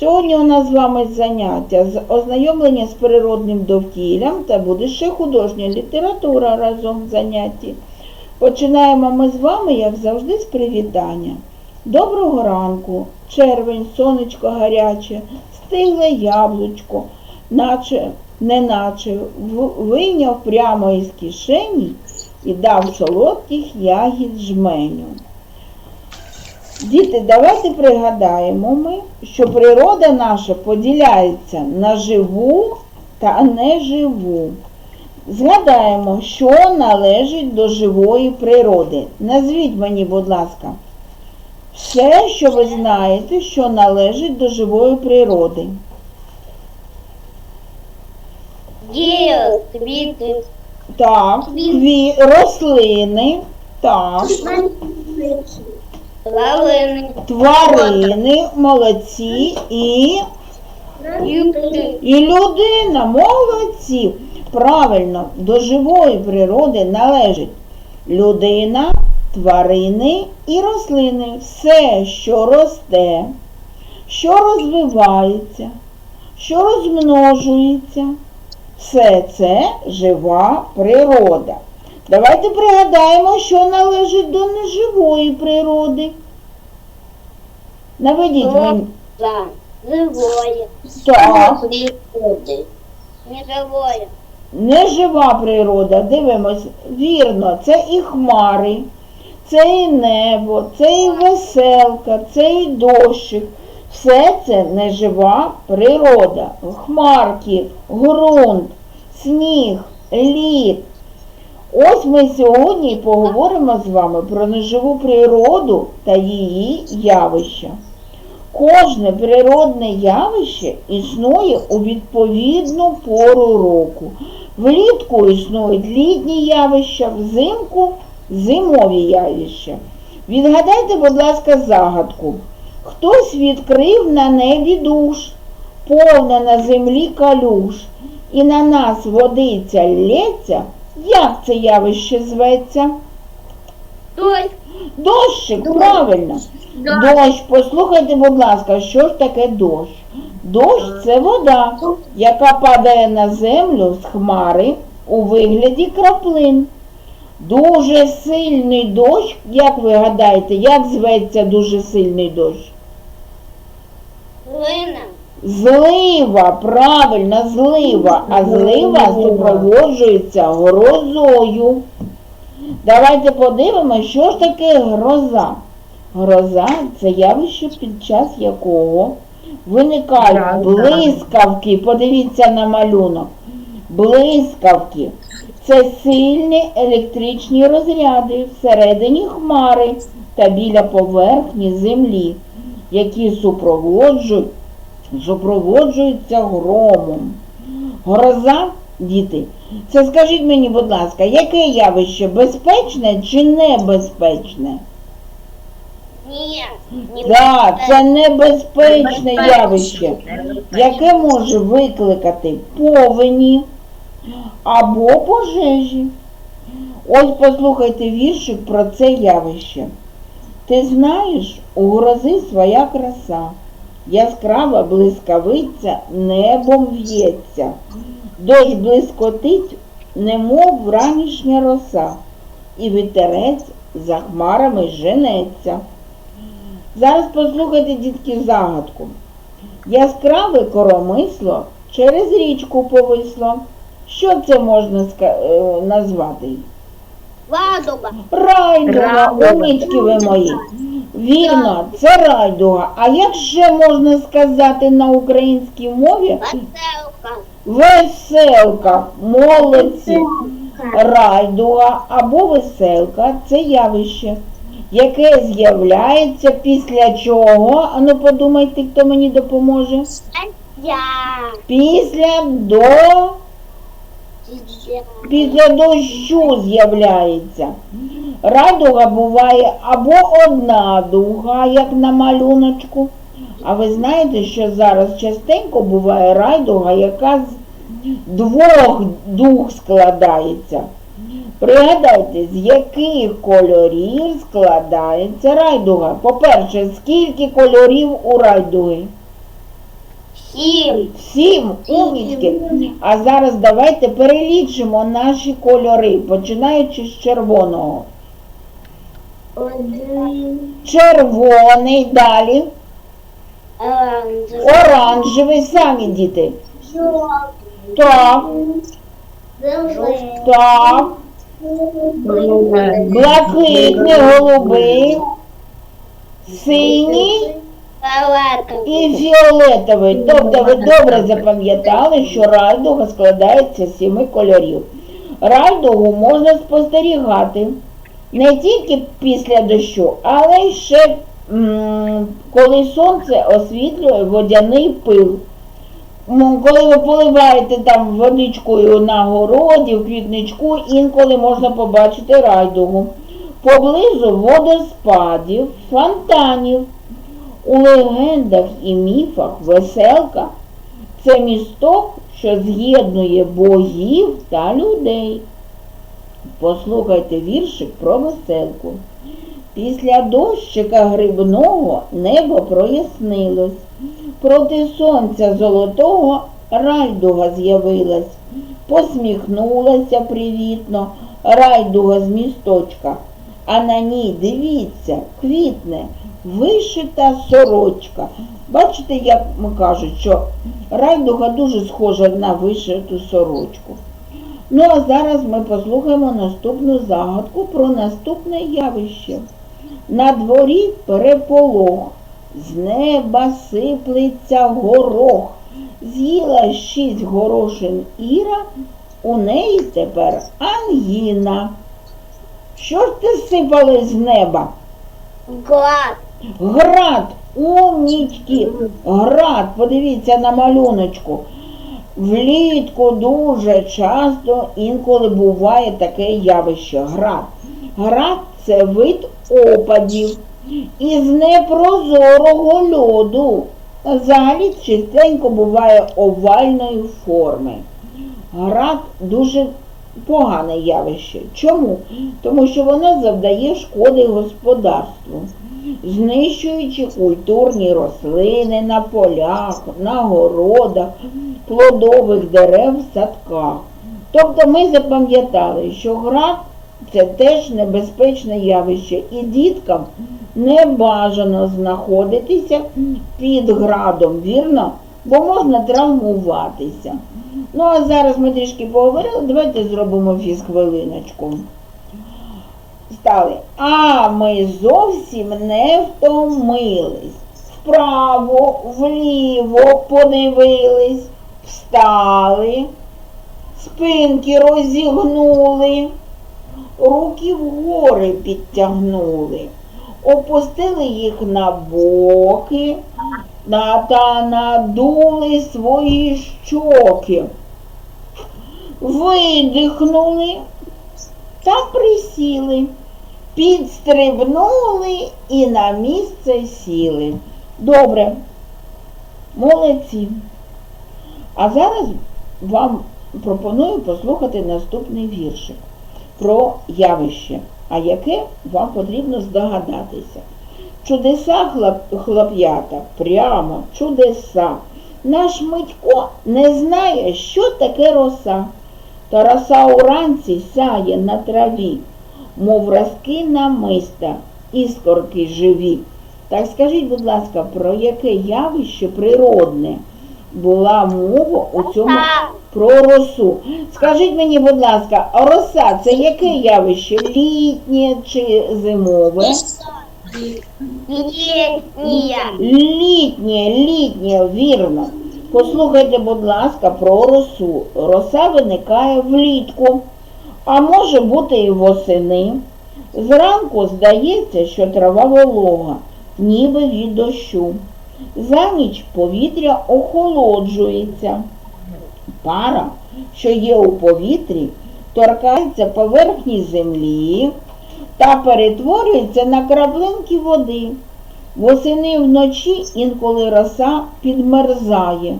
Сьогодні у нас з вами заняття з ознайомлення з природним довкіллям та буде ще художня література разом в занятті. Починаємо ми з вами, як завжди, з привітання. Доброго ранку, червень, сонечко гаряче, стигле яблучко, наче, неначе вийняв прямо із кишені і дав солодких ягід жменю. Діти, давайте пригадаємо ми, що природа наша поділяється на живу та неживу. Згадаємо, що належить до живої природи. Назвіть мені, будь ласка, все, що ви знаєте, що належить до живої природи. Дерево, квіти, Так, кві... рослини, так, лавини, тварини, молодці і І людина, молодці. Правильно, до живої природи належить людина, тварини і рослини. Все, що росте, що розвивається, що розмножується, все це жива природа. Давайте пригадаємо, що належить до неживої природи. Наведіть мені. Так. природы, неживое, Нежива природа, дивимось, вірно, це і хмари, це і небо, це і веселка, це і дощик. Все це нежива природа. Хмарки, ґрунт, сніг, лід. Ось ми сьогодні поговоримо з вами про неживу природу та її явища. Кожне природне явище існує у відповідну пору року. Влітку існують літні явища, взимку зимові явища. Відгадайте, будь ласка, загадку. Хтось відкрив на небі душ, повна на землі калюш, і на нас водиця лється. Як це явище зветься? дождь, Дощик, правильно. Дощ, послухайте, будь ласка, що ж таке дощ? Дощ це вода, яка падає на землю з хмари у вигляді краплин. Дуже сильний дощ, як ви гадаєте, як зветься дуже сильний дощ? глина, Злива, правильно, злива, а злива супроводжується грозою. Давайте подивимося, що ж таке гроза. Гроза це явище, під час якого виникають блискавки. Подивіться на малюнок. Блискавки. Це сильні електричні розряди всередині хмари та біля поверхні землі, які супроводжують, супроводжуються громом. Гроза, діти, це скажіть мені, будь ласка, яке явище безпечне чи небезпечне? Ні, нет, Так, це небезпечне явище, яке може викликати повені або пожежі. Ось послухайте віршик про це явище. Ти знаєш, у грози своя краса, яскрава блискавиця небом в'ється, дощ блискотить, немов вранішня роса, і вітерець за хмарами женеться. Зараз послухайте, дітки, загадку. Яскраве коромисло через річку повисло. Що це можна ска- е, назвати? ладуга, Райдуга, умнички ви мої. Вірно, це райдуга. А як ще можна сказати на українській мові? веселка, Веселка, молодці. Райдуга або веселка це явище, яке з'являється після чого? Ану подумайте, хто мені допоможе. я, Після до після дощу з'являється. Радуга буває або одна дуга, як на малюночку. А ви знаєте, що зараз частенько буває райдуга, яка з двох дуг складається. Пригадайте, з яких кольорів складається райдуга? По-перше, скільки кольорів у райдуги? Сім. Сім умічки. А зараз давайте перелічимо наші кольори, починаючи з червоного. Один. Червоний, далі. Оранжевий. Оранжевий, самі діти. Жовтий. Так, Зелений. так. Блакитний, голубий, синій і фіолетовий. Тобто ви добре запам'ятали, що райдуга складається з сіми кольорів. Райдугу можна спостерігати не тільки після дощу, але й ще коли сонце освітлює водяний пил. Коли ви поливаєте там водичкою на городі, в квітничку, інколи можна побачити райдугу. Поблизу водоспадів, фонтанів. У легендах і міфах веселка це місток, що з'єднує богів та людей. Послухайте віршик про веселку. Після дощика грибного небо прояснилось. Проти сонця золотого райдуга з'явилась. Посміхнулася привітно райдуга з місточка. А на ній, дивіться, квітне, вишита сорочка. Бачите, як кажуть, що райдуга дуже схожа на вишиту сорочку. Ну а зараз ми послухаємо наступну загадку про наступне явище. На дворі переполох, з неба сиплеться горох. З'їла шість горошин Іра, у неї тепер ангіна. Що ж ти сипали з неба? Глад. Град, умнічки, град, подивіться на малюночку. Влітку дуже часто інколи буває таке явище град. Град це вид опадів із непрозорого льоду. Взагалі частенько буває овальної форми. Град дуже погане явище. Чому? Тому що воно завдає шкоди господарству, знищуючи культурні рослини на полях, на городах, плодових дерев садках. Тобто ми запам'ятали, що град це теж небезпечне явище, і діткам не бажано знаходитися під градом, вірно? Бо можна травмуватися. Ну а зараз ми трішки поговорили, давайте зробимо фізхвилиночку. Стали. А ми зовсім не втомились. Вправо, вліво подивились, встали, спинки розігнули, руки вгори підтягнули, опустили їх на боки та надули свої щоки. Видихнули та присіли, підстрибнули і на місце сіли. Добре, молодці. А зараз вам пропоную послухати наступний віршик про явище, а яке вам потрібно здогадатися. Чудеса хлоп'ята, прямо чудеса. Наш Митько не знає, що таке роса. Та роса уранці сяє на траві, мов разки намиста, іскорки живі. Так скажіть, будь ласка, про яке явище природне була мова у цьому про росу? Скажіть мені, будь ласка, а роса це яке явище? Літнє чи зимове? Летняя. Літнє, літнє, вірно. Послухайте, будь ласка, про росу. Роса виникає влітку, а може бути і восени. Зранку здається, що трава волога, ніби від дощу. За ніч повітря охолоджується. Пара, що є у повітрі, торкається поверхні землі та перетворюється на краплинки води. Восени вночі інколи роса підмерзає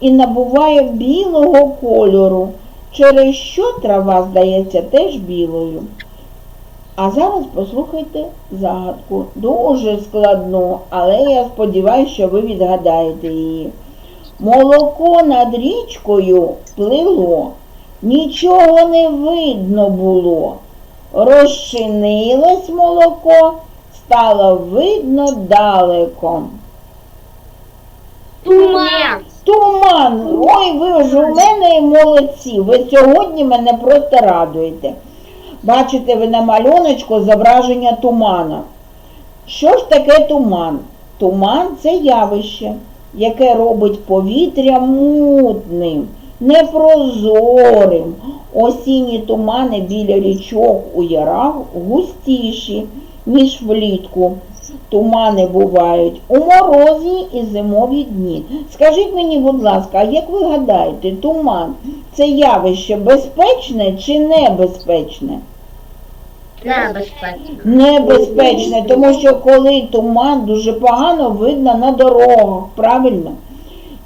і набуває білого кольору, через що трава здається теж білою. А зараз послухайте загадку. Дуже складну, але я сподіваюся, що ви відгадаєте її. Молоко над річкою плило, нічого не видно було. Розчинилось молоко, стало видно далеко. Туман. Туман, ой, ви ж у мене молодці. Ви сьогодні мене просто радуєте. Бачите ви на малюночку зображення тумана. Що ж таке туман? Туман це явище, яке робить повітря мутним, непрозорим. Осінні тумани біля річок у ярах густіші, ніж влітку. Тумани бувають у морозні і зимові дні. Скажіть мені, будь ласка, а як ви гадаєте, туман це явище безпечне чи небезпечне? Небезпечно. Небезпечне, тому що коли туман дуже погано видно на дорогах, правильно?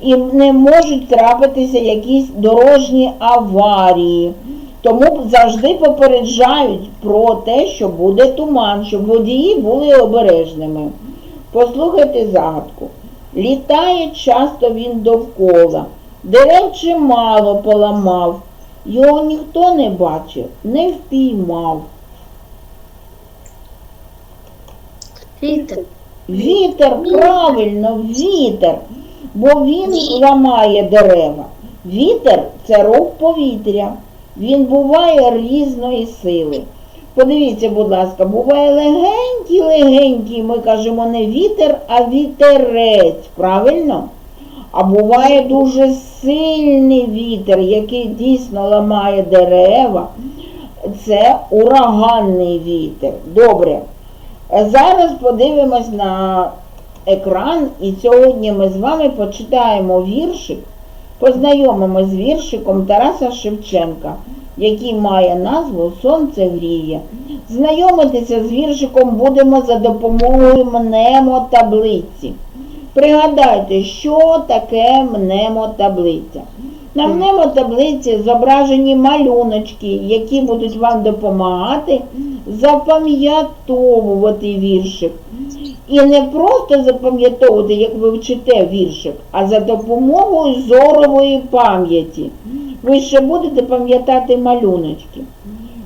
І не можуть трапитися якісь дорожні аварії. Тому завжди попереджають про те, що буде туман, щоб водії були обережними. Послухайте загадку. Літає часто він довкола, дерев чимало поламав, його ніхто не бачив, не впіймав. Вітер. Вітер, правильно, вітер, бо він ламає дерева. Вітер це рух повітря. Він буває різної сили. Подивіться, будь ласка, буває легенький, легенький, ми кажемо не вітер, а вітерець, правильно? А буває дуже сильний вітер, який дійсно ламає дерева. Це ураганний вітер. Добре. Зараз подивимось на екран і сьогодні ми з вами почитаємо віршик, познайомимось з віршиком Тараса Шевченка, який має назву Сонце гріє. Знайомитися з віршиком будемо за допомогою мнемотаблиці. Пригадайте, що таке мнемотаблиця. На мнемотаблиці зображені малюночки, які будуть вам допомагати запам'ятовувати віршик. І не просто запам'ятовувати, як ви вчите віршик, а за допомогою зорової пам'яті. Ви ще будете пам'ятати малюночки.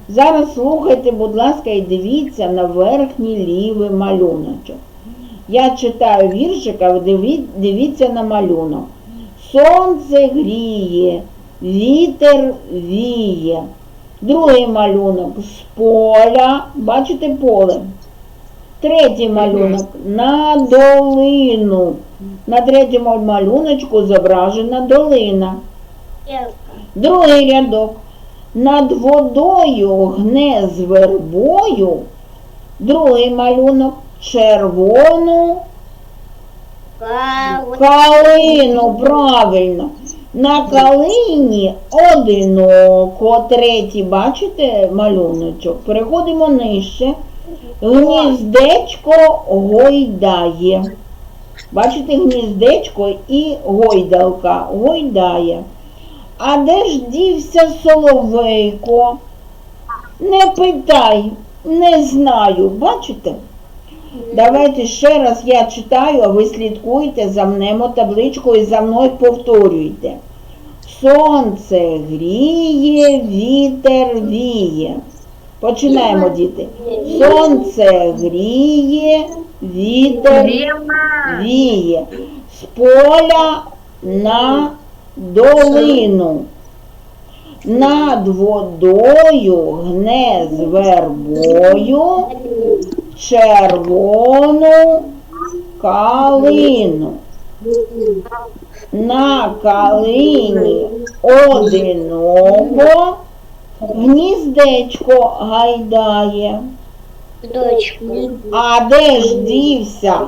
Зараз слухайте, будь ласка, і дивіться на верхній лівий малюночок. Я читаю віршик, а ви дивіться на малюнок. Сонце гріє, вітер віє. Другий малюнок з поля. Бачите поле? Третій малюнок на долину. На третьому малюночку зображена долина. Другий рядок. Над водою гне з вербою. Другий малюнок червону Калину, правильно. На калині одиноко. Третій, бачите малюночок? Переходимо нижче. Гніздечко гойдає. Бачите, гніздечко і гойдалка гойдає. А де ж дівся соловейко? Не питай, не знаю. Бачите? Давайте ще раз я читаю, а ви слідкуйте за мнемо табличкою і за мною повторюйте. Сонце гріє, вітер віє. Починаємо, діти. Сонце гріє, вітер віє. З поля на долину. Над водою гне з вербою червону калину. На калині одиноко гніздечко гайдає. Дочку. А де ж дівся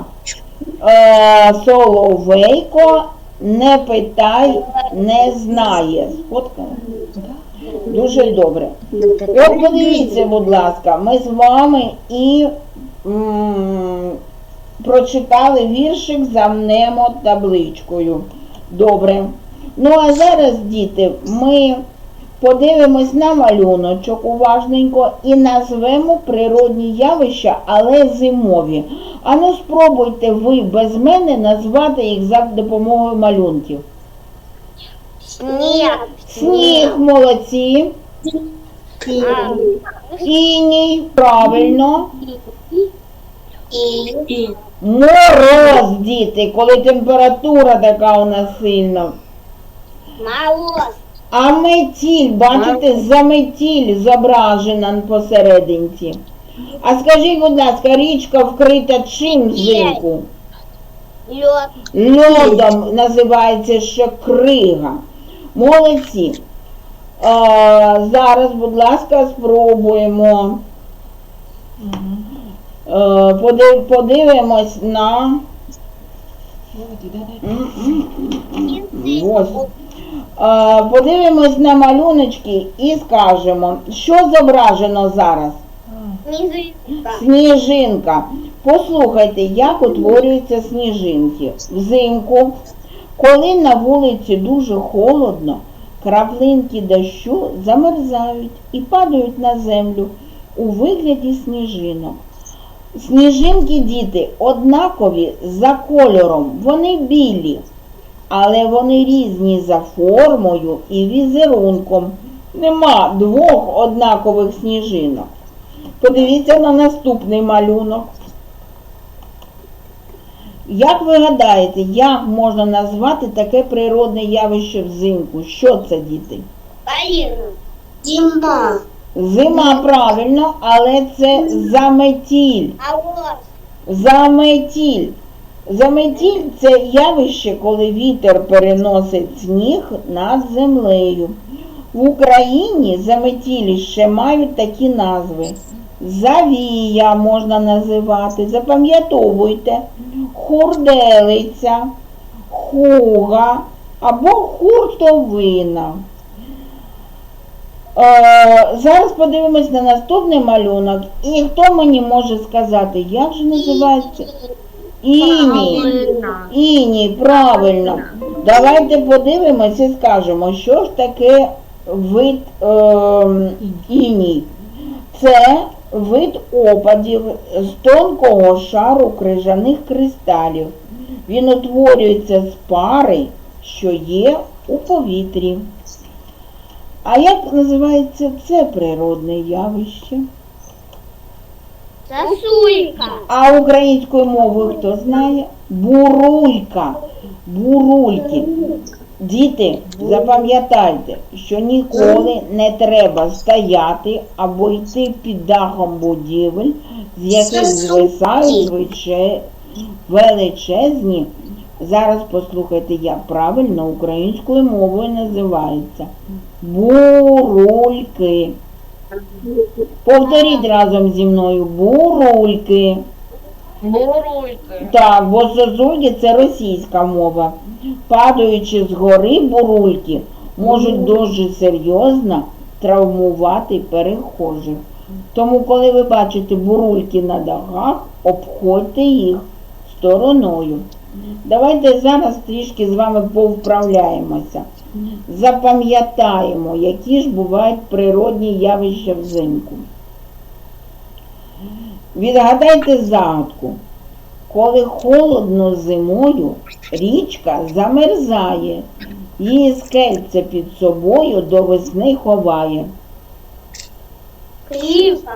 е, соловейко, не питай, не знає. Сфоткала? Дуже добре. От подивіться, будь ласка, ми з вами і м, прочитали віршик за мнемо табличкою. Добре. Ну а зараз, діти, ми подивимось на малюночок уважненько і назвемо природні явища, але зимові. Ану спробуйте ви без мене назвати їх за допомогою малюнків. Снег. Сніг, молодці. Іній, правильно. И. Мороз, діти, коли температура така у нас сильна. Мороз. А метіль, бачите, заметіль зображена посерединці. А скажіть, будь ласка, річка вкрита чим взимку? Лед. Льодом називається ще крига. Молодці. А, зараз, будь ласка, спробуємо. Поди- подивимось на. Ось. Подивимось на малюночки і скажемо, що зображено зараз. Снежинка. Сніжинка. Послухайте, як утворюються сніжинки. Взимку, коли на вулиці дуже холодно, краплинки дощу замерзають і падають на землю у вигляді сніжинок. Сніжинки діти однакові за кольором, вони білі, але вони різні за формою і візерунком. Нема двох однакових сніжинок. Подивіться на наступний малюнок. Як ви гадаєте, як можна назвати таке природне явище взимку? Що це, діти? Зима. Зима правильно, але це заметіль. Заметіль. Заметіль це явище, коли вітер переносить сніг над землею. В Україні заметілі ще мають такі назви. Завія можна називати, запам'ятовуйте, хурделиця, хуга або хуртовина. Е, зараз подивимось на наступний малюнок. І хто мені може сказати, як же називається? Іній. Іній, правильно. Давайте подивимось і скажемо, що ж таке вид е, іній. Це вид опадів з тонкого шару крижаних кристалів. Він утворюється з пари, що є у повітрі. А як називається це природне явище? Сосулька. А українською мовою хто знає? Бурулька. Бурульки. Діти, запам'ятайте, що ніколи не треба стояти або йти під дахом будівель, з яких звисають величезні. Зараз послухайте, як правильно українською мовою називається. Бурульки. Повторіть разом зі мною. Бурульки. Бурулька. Так, бо сосульки це російська мова. Падаючи з гори бурульки, можуть дуже серйозно травмувати перехожих. Тому, коли ви бачите бурульки на дахах, обходьте їх стороною. Давайте зараз трішки з вами повправляємося. Запам'ятаємо, які ж бувають природні явища взимку. Відгадайте загадку. Коли холодно зимою, річка замерзає, її скельце під собою до весни ховає. Крива.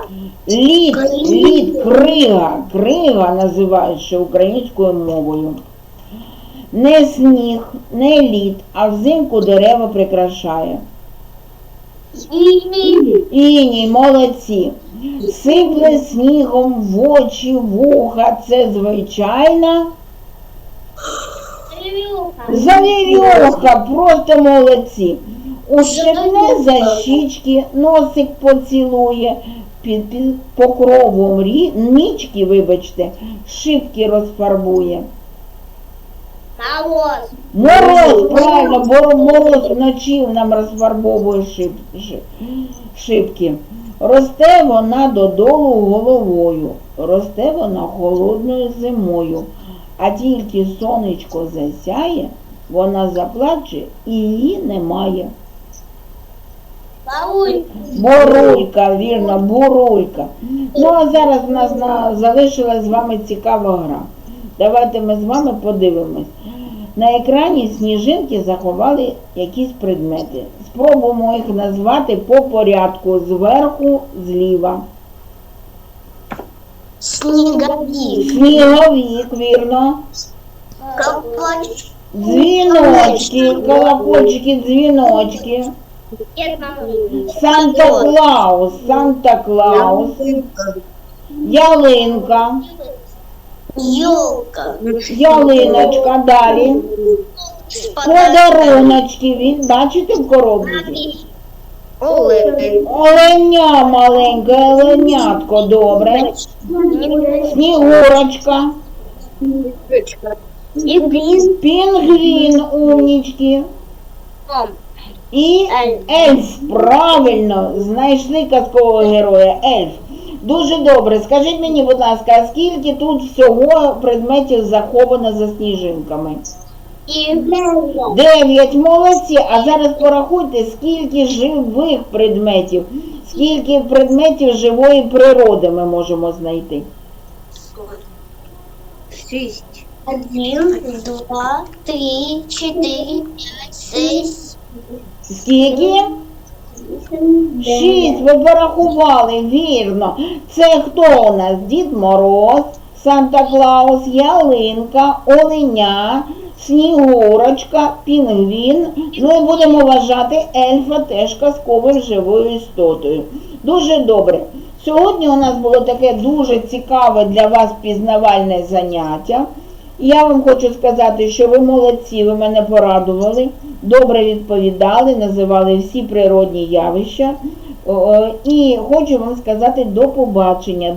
Лід, лід, крига, крига називають ще українською мовою. Не сніг, не лід, а взимку дерева прикрашає. Синий. Іній, молодці. Сипле снігом в очі, вуха, це звичайна. Ревюха. Завірюха, просто молодці. Ущипне за щічки, носик поцілує, під, під покровом рі, нічки, вибачте, шибки розфарбує. Мороз. Мороз, правильно, бо мороз вночі нам розфарбовує шиб, ши- шибки. Росте вона додолу головою, росте вона холодною зимою, а тільки сонечко засяє, вона заплаче і її немає. Бурулька, вірно, бурулька. Ну а зараз в нас на, залишилась з вами цікава гра. Давайте ми з вами подивимось. На екрані сніжинки заховали якісь предмети. Спробуємо їх назвати по порядку зверху зліва. Снеговик. Сніговік, вірно. Колпачок. Дзвіночки, колокольчики, дзвіночки. Санта Клаус, Санта Клаус, ялинка, Елка. ялиночка, далі. Подаруночки, він, бачите в коробці? Олень. Оленя маленьке, оленятко, добре. Снігурочка, пінгвін, умнічки. І ельф, правильно, знайшли казкового героя, ельф. Дуже добре. Скажіть мені, будь ласка, а скільки тут всього предметів заховано за сніжинками? Дев'ять молодці, а зараз порахуйте, скільки живих предметів, скільки предметів живої природи ми можемо знайти. шесть. Один, два, три, четыре, пять, шесть. Скільки? Шість, ви порахували, вірно. Це хто у нас? Дід Мороз, Санта Клаус, Ялинка, Оленя, Снігурочка, Пінгвін. Ну і будемо вважати ельфа теж казковою живою істотою. Дуже добре. Сьогодні у нас було таке дуже цікаве для вас пізнавальне заняття. Я вам хочу сказати, що ви молодці, ви мене порадували, добре відповідали, називали всі природні явища. І хочу вам сказати до побачення.